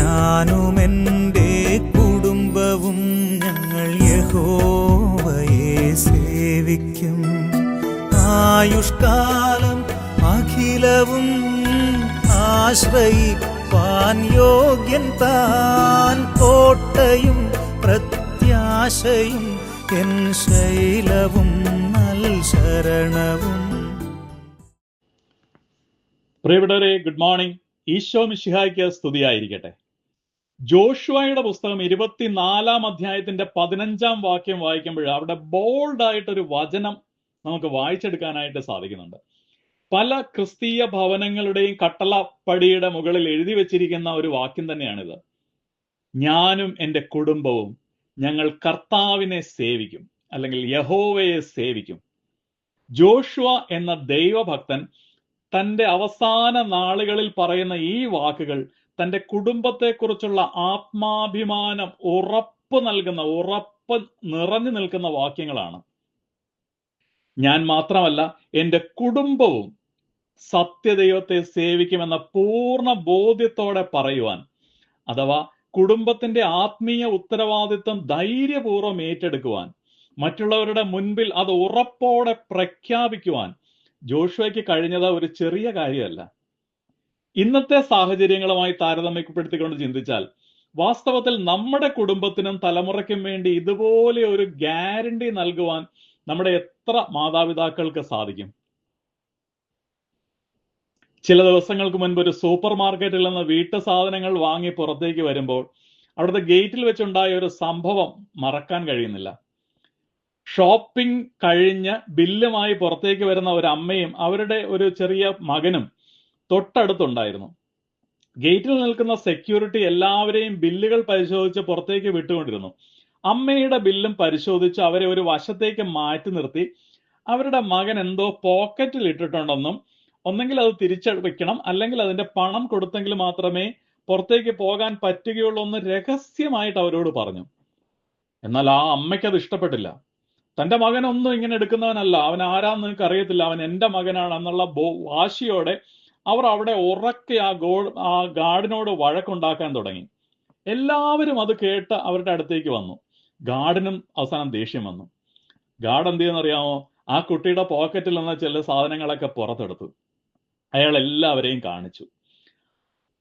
ഞാനും എന്റെ കുടുംബവും ഞങ്ങൾ യഹോവയെ സേവിക്കും. ആയുഷ്കാലം അഖിലവും ആശ്രയിപ്പാൻ യോഗ്യൻ താൻ. കോട്ടയും പ്രത്യാശയും എൻ ശൈലവും നൽ ശരണവും. പ്രിയപ്പെട്ടവരെ ഗുഡ് മോർണിംഗ്. ഈശോ മിഷിഹായ്ക്ക് സ്തുതിയായിരിക്കട്ടെ. ജോഷുവയുടെ പുസ്തകം ഇരുപത്തിനാലാം അധ്യായത്തിന്റെ പതിനഞ്ചാം വാക്യം വായിക്കുമ്പോൾ അവിടെ ബോൾഡായിട്ടൊരു വചനം നമുക്ക് വായിച്ചെടുക്കാനായിട്ട് സാധിക്കുന്നുണ്ട്. പല ക്രിസ്തീയ ഭവനങ്ങളുടെയും കട്ടളപ്പടിയുടെ മുകളിൽ എഴുതി വെച്ചിരിക്കുന്ന ഒരു വാക്യം തന്നെയാണിത്. ഞാനും എന്റെ കുടുംബവും ഞങ്ങൾ കർത്താവിനെ സേവിക്കും അല്ലെങ്കിൽ യഹോവയെ സേവിക്കും. ജോഷുവ എന്ന ദൈവഭക്തൻ തന്റെ അവസാന നാളുകളിൽ പറയുന്ന ഈ വാക്കുകൾ തന്റെ കുടുംബത്തെക്കുറിച്ചുള്ള ആത്മാഭിമാനം ഉറപ്പ് നൽകുന്ന ഉറപ്പ് നിറഞ്ഞു നിൽക്കുന്ന വാക്യങ്ങളാണ്. ഞാൻ മാത്രമല്ല എന്റെ കുടുംബവും സത്യദൈവത്തെ സേവിക്കുമെന്ന പൂർണ ബോധ്യത്തോടെ പറയുവാൻ അഥവാ കുടുംബത്തിന്റെ ആത്മീയ ഉത്തരവാദിത്വം ധൈര്യപൂർവം ഏറ്റെടുക്കുവാൻ മറ്റുള്ളവരുടെ മുൻപിൽ അത് ഉറപ്പോടെ പ്രഖ്യാപിക്കുവാൻ ജോഷുവയ്ക്ക് കഴിഞ്ഞത് ഒരു ചെറിയ കാര്യമല്ല. ഇന്നത്തെ സാഹചര്യങ്ങളുമായി താരതമ്യപ്പെടുത്തിക്കൊണ്ട് ചിന്തിച്ചാൽ വാസ്തവത്തിൽ നമ്മുടെ കുടുംബത്തിനും തലമുറയ്ക്കും വേണ്ടി ഇതുപോലെ ഒരു ഗ്യാരണ്ടി നൽകുവാൻ നമ്മുടെ എത്ര മാതാപിതാക്കൾക്ക് സാധിക്കും? ചില ദിവസങ്ങൾക്ക് മുൻപ് ഒരു സൂപ്പർ മാർക്കറ്റിൽ നിന്ന് വീട്ടു സാധനങ്ങൾ വാങ്ങി പുറത്തേക്ക് വരുമ്പോൾ അവിടുത്തെ ഗേറ്റിൽ വെച്ചുണ്ടായ ഒരു സംഭവം മറക്കാൻ കഴിയുന്നില്ല. ഷോപ്പിംഗ് കഴിഞ്ഞ് ബില്ലുമായി പുറത്തേക്ക് വരുന്ന ഒരു അമ്മയും അവരുടെ ഒരു ചെറിയ മകനും തൊട്ടടുത്തുണ്ടായിരുന്നു. ഗേറ്റിൽ നിൽക്കുന്ന സെക്യൂരിറ്റി എല്ലാവരെയും ബില്ലുകൾ പരിശോധിച്ച് പുറത്തേക്ക് വിട്ടുകൊണ്ടിരുന്നു. അമ്മയുടെ ബില്ലും പരിശോധിച്ച് അവരെ ഒരു വശത്തേക്ക് മാറ്റി നിർത്തി. അവരുടെ മകൻ എന്തോ പോക്കറ്റിൽ ഇട്ടിട്ടുണ്ടെന്നും ഒന്നെങ്കിൽ അത് തിരിച്ചടിക്കണം അല്ലെങ്കിൽ അതിന്റെ പണം കൊടുത്തെങ്കിൽ മാത്രമേ പുറത്തേക്ക് പോകാൻ പറ്റുകയുള്ളൂ എന്ന് രഹസ്യമായിട്ട് അവരോട് പറഞ്ഞു. എന്നാൽ ആ അമ്മയ്ക്ക് അത് ഇഷ്ടപ്പെട്ടില്ല. തന്റെ മകനൊന്നും ഇങ്ങനെ എടുക്കുന്നവനല്ല. അവൻ ആരാന്ന് നിങ്ങൾക്ക് അറിയത്തില്ല അവൻ എന്റെ മകനാണ് എന്നുള്ള വാശിയോടെ അവർ അവിടെ ഉറക്കെ ആ ഗോ ആ ഗാർഡിനോട് വഴക്കുണ്ടാക്കാൻ തുടങ്ങി. എല്ലാവരും അത് കേട്ട് അവരുടെ അടുത്തേക്ക് വന്നു. ഗാർഡിനും അവസാനം ദേഷ്യം വന്നു. ഗാർഡ് എന്ത് ചെയ്യുന്നറിയാമോ ആ കുട്ടിയുടെ പോക്കറ്റിൽ നിന്ന് ചില സാധനങ്ങളൊക്കെ പുറത്തെടുത്തു. അയാൾ എല്ലാവരെയും കാണിച്ചു.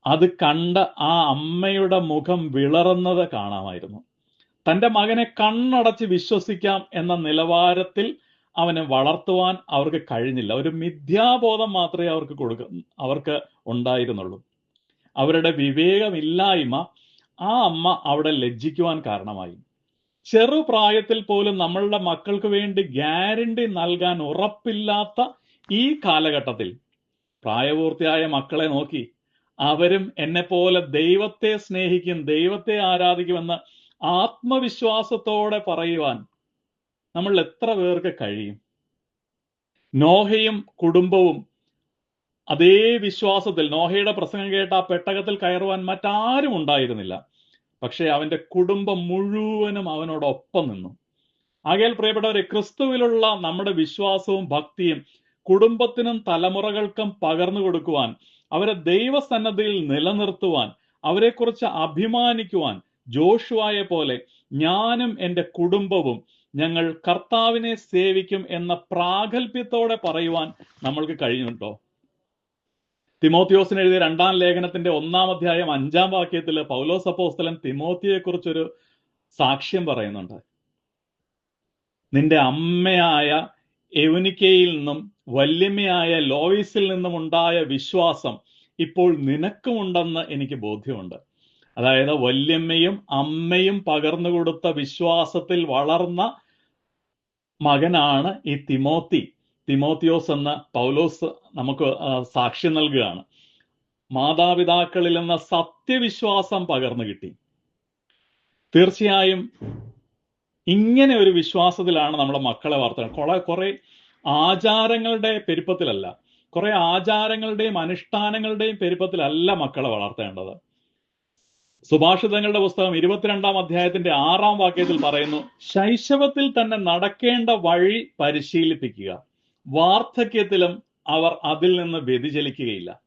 അത് കണ്ട ആ അമ്മയുടെ മുഖം വിളറുന്നത് കാണാമായിരുന്നു. തന്റെ മകനെ കണ്ണടച്ച് വിശ്വസിക്കാം എന്ന നിലവാരത്തിൽ അവനെ വളർത്തുവാൻ അവർക്ക് കഴിഞ്ഞില്ല. ഒരു മിഥ്യാബോധം മാത്രമേ അവർക്ക് കൊടുക്ക അവർക്ക് ഉണ്ടായിരുന്നുള്ളൂ. അവരുടെ വിവേകമില്ലായ്മ ആ അമ്മ അവിടെ ലജ്ജിക്കുവാൻ കാരണമായി. ചെറുപ്രായത്തിൽ പോലും നമ്മളുടെ മക്കൾക്ക് വേണ്ടി ഗ്യാരണ്ടി നൽകാൻ ഉറപ്പില്ലാത്ത ഈ കാലഘട്ടത്തിൽ പ്രായപൂർത്തിയായ മക്കളെ നോക്കി അവരും എന്നെ പോലെ ദൈവത്തെ സ്നേഹിക്കും ദൈവത്തെ ആരാധിക്കുമെന്ന് ആത്മവിശ്വാസത്തോടെ പറയുവാൻ നമ്മൾ എത്ര പേർക്ക് കഴിയും? നോഹയും കുടുംബവും അതേ വിശ്വാസത്തിൽ നോഹയുടെ പ്രസംഗം കേട്ട ആ പെട്ടകത്തിൽ കയറുവാൻ മറ്റാരും ഉണ്ടായിരുന്നില്ല. പക്ഷേ അവന്റെ കുടുംബം മുഴുവനും അവനോടൊപ്പം നിന്നു. ആകയാൽ പ്രിയപ്പെട്ടവരെ ക്രിസ്തുവിലുള്ള നമ്മുടെ വിശ്വാസവും ഭക്തിയും കുടുംബത്തിനും തലമുറകൾക്കും പകർന്നു കൊടുക്കുവാൻ അവരെ ദൈവസന്നദ്ധിയിൽ നിലനിർത്തുവാൻ അവരെക്കുറിച്ച് അഭിമാനിക്കുവാൻ ജോഷുവായെ പോലെ ഞാനും എന്റെ കുടുംബവും ഞങ്ങൾ കർത്താവിനെ സേവിക്കും എന്ന പ്രാഗൽഭ്യത്തോടെ പറയുവാൻ നമ്മൾക്ക് കഴിഞ്ഞുണ്ടോ? തിമോത്തിയോസിന് എഴുതിയ രണ്ടാം ലേഖനത്തിന്റെ ഒന്നാം അധ്യായം അഞ്ചാം വാക്യത്തിൽ പൗലോസ് അപ്പോസ്തലൻ തിമോത്തിയെ കുറിച്ചൊരു സാക്ഷ്യം പറയുന്നുണ്ട്. നിന്റെ അമ്മയായ എവനിക്കയിൽ നിന്നും വല്യമ്മയായ ലോയിസിൽ നിന്നും ഉണ്ടായ വിശ്വാസം ഇപ്പോൾ നിനക്കുമുണ്ടെന്ന് എനിക്ക് ബോധ്യമുണ്ട്. അതായത് വല്യമ്മയും അമ്മയും പകർന്നു കൊടുത്ത വിശ്വാസത്തിൽ വളർന്ന മകനാണ് ഈ തിമോത്തി. തിമോത്തിയോസ് എന്ന പൗലോസ് നമുക്ക് സാക്ഷ്യം നൽകുകയാണ്. മാതാപിതാക്കളിൽ നിന്ന് സത്യവിശ്വാസം പകർന്നു കിട്ടി. തീർച്ചയായും ഇങ്ങനെ ഒരു വിശ്വാസത്തിലാണ് നമ്മുടെ മക്കളെ വളർത്തുന്നത്. കുറെ കുറെ ആചാരങ്ങളുടെ പെരുപ്പത്തിലല്ല കുറെ ആചാരങ്ങളുടെയും അനുഷ്ഠാനങ്ങളുടെയും പെരുപ്പത്തിലല്ല മക്കളെ വളർത്തേണ്ടത്. സുഭാഷിതങ്ങളുടെ പുസ്തകം ഇരുപത്തിരണ്ടാം അധ്യായത്തിന്റെ ആറാം വാക്യത്തിൽ പറയുന്നു ശൈശവത്തിൽ തന്നെ നടക്കേണ്ട വഴി പരിശീലിപ്പിക്കുക. വാർദ്ധക്യത്തിലും അവർ അതിൽ നിന്ന് വ്യതിചലിക്കുകയില്ല.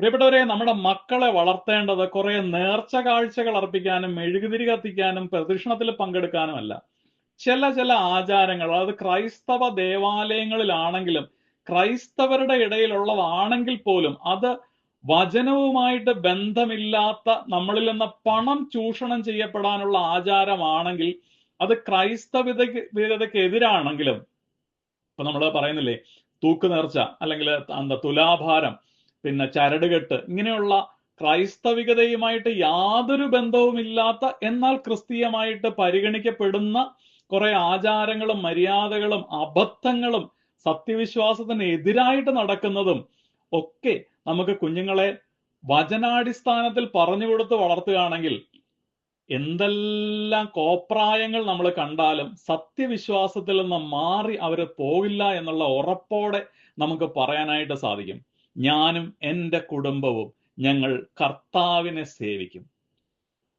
പ്രിയപ്പെട്ടവരെ നമ്മുടെ മക്കളെ വളർത്തേണ്ടത് കുറെ നേർച്ച കാഴ്ചകൾ അർപ്പിക്കാനും മെഴുകുതിരി കത്തിക്കാനും പ്രദക്ഷിണത്തിൽ പങ്കെടുക്കാനുമല്ല. ചില ചില ആചാരങ്ങൾ അതായത് ക്രൈസ്തവ ദേവാലയങ്ങളിലാണെങ്കിലും ക്രൈസ്തവരുടെ ഇടയിലുള്ളതാണെങ്കിൽ പോലും അത് വചനവുമായിട്ട് ബന്ധമില്ലാത്ത നമ്മളിൽ നിന്ന് പണം ചൂഷണം ചെയ്യപ്പെടാനുള്ള ആചാരമാണെങ്കിൽ അത് ക്രൈസ്തവിതയ്ക്ക് എതിരാണെങ്കിലും ഇപ്പൊ നമ്മൾ പറയുന്നില്ലേ തൂക്ക് നേർച്ച അല്ലെങ്കിൽ എന്താ തുലാഭാരം പിന്നെ ചരടുകെട്ട് ഇങ്ങനെയുള്ള ക്രൈസ്തവികതയുമായിട്ട് യാതൊരു ബന്ധവുമില്ലാത്ത എന്നാൽ ക്രിസ്തീയമായിട്ട് പരിഗണിക്കപ്പെടുന്ന കുറെ ആചാരങ്ങളും മര്യാദകളും അബദ്ധങ്ങളും സത്യവിശ്വാസത്തിന് എതിരായിട്ട് നടക്കുന്നതും ഒക്കെ നമുക്ക് കുഞ്ഞുങ്ങളെ വചനാടിസ്ഥാനത്തിൽ പറഞ്ഞു കൊടുത്ത് വളർത്തുകയാണെങ്കിൽ എന്തെല്ലാം കോപ്രായങ്ങൾ നമ്മൾ കണ്ടാലും സത്യവിശ്വാസത്തിൽ നിന്ന് മാറി അവർ പോകില്ല എന്നുള്ള ഉറപ്പോടെ നമുക്ക് പറയാനായിട്ട് സാധിക്കും. ഞാനും എന്റെ കുടുംബവും ഞങ്ങൾ കർത്താവിനെ സേവിക്കും.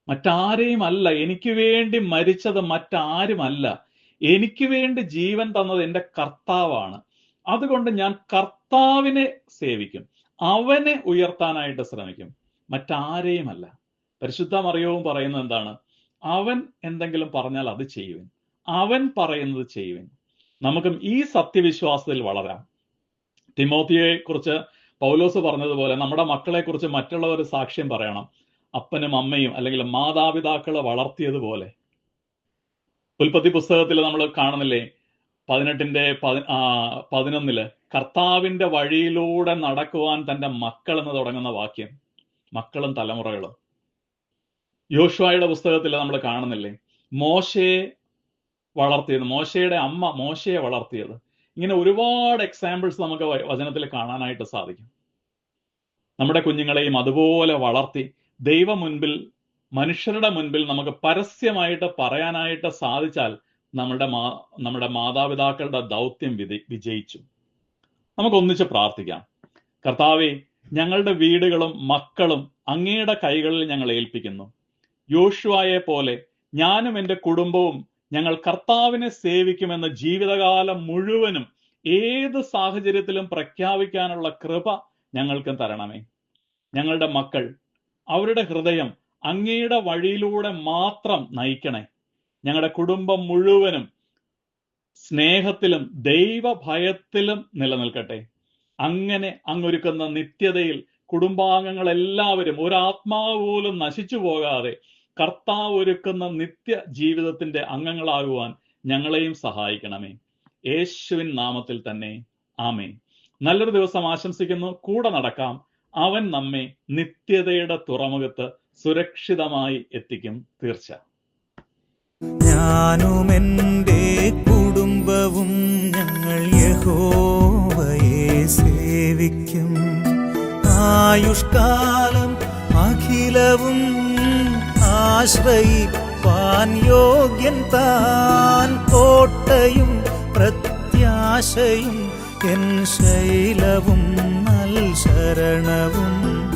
മറ്റാരെയും അല്ല എനിക്ക് വേണ്ടി മരിച്ചത് മറ്റാരുമല്ല. എനിക്ക് വേണ്ടി ജീവൻ തന്നത് എന്റെ കർത്താവാണ്. അതുകൊണ്ട് ഞാൻ കർത്താവിനെ സേവിക്കും. അവനെ ഉയർത്താനായിട്ട് ശ്രമിക്കും. മറ്റാരെയുമല്ല. പരിശുദ്ധ മറിയവും പറയുന്നത് എന്താണ്? അവൻ എന്തെങ്കിലും പറഞ്ഞാൽ അത് ചെയ്യുവിൻ. അവൻ പറയുന്നത് ചെയ്യുവിൻ. നമുക്കും ഈ സത്യവിശ്വാസത്തിൽ വളരാം. തിമോത്തിയെ കുറിച്ച് പൗലോസ് പറഞ്ഞതുപോലെ നമ്മുടെ മക്കളെ കുറിച്ച് മറ്റുള്ളവർ സാക്ഷ്യം പറയണം. അപ്പനും അമ്മയും അല്ലെങ്കിൽ മാതാപിതാക്കളെ വളർത്തിയതുപോലെ. ഉൽപ്പത്തി പുസ്തകത്തിൽ നമ്മൾ കാണുന്നില്ലേ? പതിനെട്ടിന്റെ പതിനൊന്നിൽ കർത്താവിന്റെ വഴിയിലൂടെ നടക്കുവാൻ തന്റെ മക്കൾ എന്ന് തുടങ്ങുന്ന വാക്യം. മക്കളും തലമുറകളും. യോശുവായുടെ പുസ്തകത്തിൽ നമ്മൾ കാണുന്നില്ലേ? മോശയെ വളർത്തിയത് മോശയുടെ അമ്മ മോശയെ വളർത്തിയത്. ഇങ്ങനെ ഒരുപാട് എക്സാമ്പിൾസ് നമുക്ക് വചനത്തിൽ കാണാനായിട്ട് സാധിക്കും. നമ്മുടെ കുഞ്ഞുങ്ങളെയും അതുപോലെ വളർത്തി ദൈവ മുൻപിൽ മനുഷ്യരുടെ മുൻപിൽ നമുക്ക് പരസ്യമായിട്ട് പറയാനായിട്ട് സാധിച്ചാൽ നമ്മുടെ മാ നമ്മുടെ മാതാപിതാക്കളുടെ ദൗത്യം വിധി വിജയിച്ചു. നമുക്ക് ഒന്നിച്ച് പ്രാർത്ഥിക്കാം. കർത്താവെ ഞങ്ങളുടെ വീടുകളും മക്കളും അങ്ങയുടെ കൈകളിൽ ഞങ്ങൾ ഏൽപ്പിക്കുന്നു. യോഷുവായെ പോലെ ഞാനും എന്റെ കുടുംബവും ഞങ്ങൾ കർത്താവിനെ സേവിക്കുമെന്ന ജീവിതകാലം മുഴുവനും ഏത് സാഹചര്യത്തിലും പ്രഖ്യാപിക്കാനുള്ള കൃപ ഞങ്ങൾക്കും തരണമേ. ഞങ്ങളുടെ മക്കൾ അവരുടെ ഹൃദയം അങ്ങയുടെ വഴിയിലൂടെ മാത്രം നയിക്കണേ. ഞങ്ങളുടെ കുടുംബം മുഴുവനും സ്നേഹത്തിലും ദൈവഭയത്തിലും നിലനിൽക്കട്ടെ. അങ്ങനെ അങ്ങൊരുക്കുന്ന നിത്യതയിൽ കുടുംബാംഗങ്ങളെല്ലാവരും ഒരാത്മാവ് പോലും നശിച്ചു പോകാതെ കർത്താവ് ഒരുക്കുന്ന നിത്യ ജീവിതത്തിന്റെ അംഗങ്ങളാകുവാൻ ഞങ്ങളെയും സഹായിക്കണമേ. യേശുവിൻ നാമത്തിൽ തന്നെ. ആമേൻ. നല്ലൊരു ദിവസം ആശംസിക്കുന്നു. കൂടെ നടക്കാം. അവൻ നമ്മെ നിത്യതയുടെ തുറമുഖത്ത് സുരക്ഷിതമായി എത്തിക്കും. തീർച്ച. ഞാനും കുടുംബവും ഞങ്ങൾ യഹോവയെ സേവിക്കും. ആയുഷ്കാലം അഖിലവും ആശ്രയിപ്പാൻ യോഗ്യൻ താൻ. കോട്ടയും പ്രത്യാശയും എൻ ശൈലവും നൽ ശരണവും